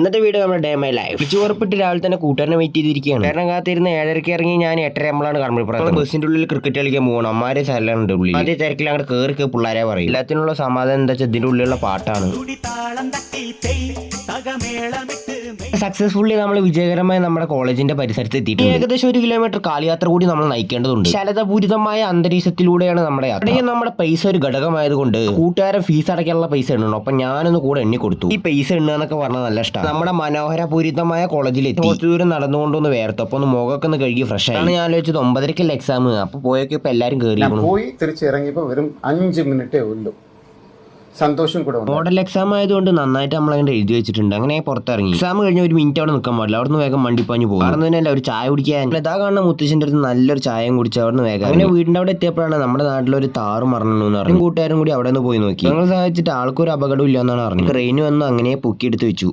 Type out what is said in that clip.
ഇന്നത്തെ വീഡിയോ നമ്മുടെ day my life വിളിച്ചു ഉറപ്പിട്ട് രാവിലെ തന്നെ കൂട്ടുകാരനെ വെയിറ്റ് ചെയ്തിരിക്കുകയാണ്. കാരണം കാത്തിരുന്ന് ഏഴരയ്ക്ക് ഇറങ്ങി ഞാൻ എട്ടര ആകുമ്പോഴാണ് കടമ്പുറത്ത് ബസ്സിന്റെ ഉള്ളിൽ ക്രിക്കറ്റ് കളിക്കാൻ പോകണം അമ്മാരെ സ്ഥലമുണ്ട് ഉള്ളിൽ ആദ്യ തിരക്കിൽ അങ്ങോട്ട് കയറി പിള്ളേരെ പറയും. എല്ലാത്തിനുള്ള സമാധാനം എന്താ വെച്ചാൽ ഇതിന്റെ ഉള്ളിലുള്ള പാട്ടാണ്. സക്സസ്ഫുള്ളി നമ്മൾ വിജയകരമായി നമ്മുടെ കോളേജിന്റെ പരിസരത്ത് എത്തിയിട്ടുണ്ട്. ഏകദേശം ഒരു കിലോമീറ്റർ കാലയാത്ര കൂടി നമ്മൾ നയിക്കേണ്ടതുണ്ട്. ശലതപൂരിതമായ അന്തരീക്ഷത്തിലൂടെയാണ് നമ്മുടെ യാത്ര. നമ്മുടെ പൈസ ഒരു ഘടകമായതുകൊണ്ട് കൂട്ടുകാരൻ ഫീസ് അടയ്ക്കാനുള്ള പൈസ എണ്ണണം അപ്പൊ ഞാനൊന്ന് കൂടെ എണ്ണി കൊടുത്തു. ഈ പൈസ എണ്ണുക എന്നൊക്കെ പറഞ്ഞാൽ നല്ല ഇഷ്ടമാണ് നമ്മുടെ മനോഹരപൂരിതമായ കോളേജിൽ എത്തി. കുറച്ച് ദൂരം നടന്നുകൊണ്ടൊന്ന് വേർത്തു. അപ്പൊ ഒന്ന് മുഖമൊക്കെ ഒന്ന് കഴുകി ഫ്രഷ് ആയി. ഞാൻ ആലോചിച്ചത്. ഒമ്പതരക്കല്ല എക്സാം അപ്പൊ പോയൊക്കെ ഇപ്പൊ എല്ലാരും കയറി പോയി തിരിച്ചിറങ്ങിയപ്പോ വെറും അഞ്ച് മിനിറ്റേ ഉള്ളൂ. സന്തോഷം കൂടെ മോഡൽ എക്സാം ആയതുകൊണ്ട് നന്നായിട്ട് നമ്മൾ അങ്ങനെ എഴുതി വെച്ചിട്ടുണ്ട്. അങ്ങനെ പുറത്തിറങ്ങി. എക്സാം കഴിഞ്ഞ ഒരു മിനിറ്റ് അവിടെ നിൽക്കാൻ പാടില്ല. അവിടെ നിന്ന് വേഗം വണ്ടിപ്പാഞ്ഞു പോകും. അവിടെ നിന്ന് തന്നെ ഒരു ചായ കുടിക്കാൻ ഇതാ കാണുന്ന മുത്തശ്ശന്റെ അടുത്ത് നല്ലൊരു ചായയും കുടിച്ച് അവിടെ നിന്ന് വേഗം അങ്ങനെ വീടിന്റെ അവിടെ എത്തിയപ്പോഴാണ് നമ്മുടെ നാട്ടിൽ ഒരു താറ് മറന്നു എന്ന് പറഞ്ഞു. കൂട്ടുകാരും കൂടി അവിടെ നിന്ന് പോയി നോക്കി. ഞങ്ങൾ സഹായിച്ചിട്ട് ആൾക്കൊരു അപകടം ഇല്ല എന്നാണ് പറഞ്ഞത്. ട്രെയിൻ വന്ന് അങ്ങനെ പൊക്കിയെടുത്ത് വെച്ചു.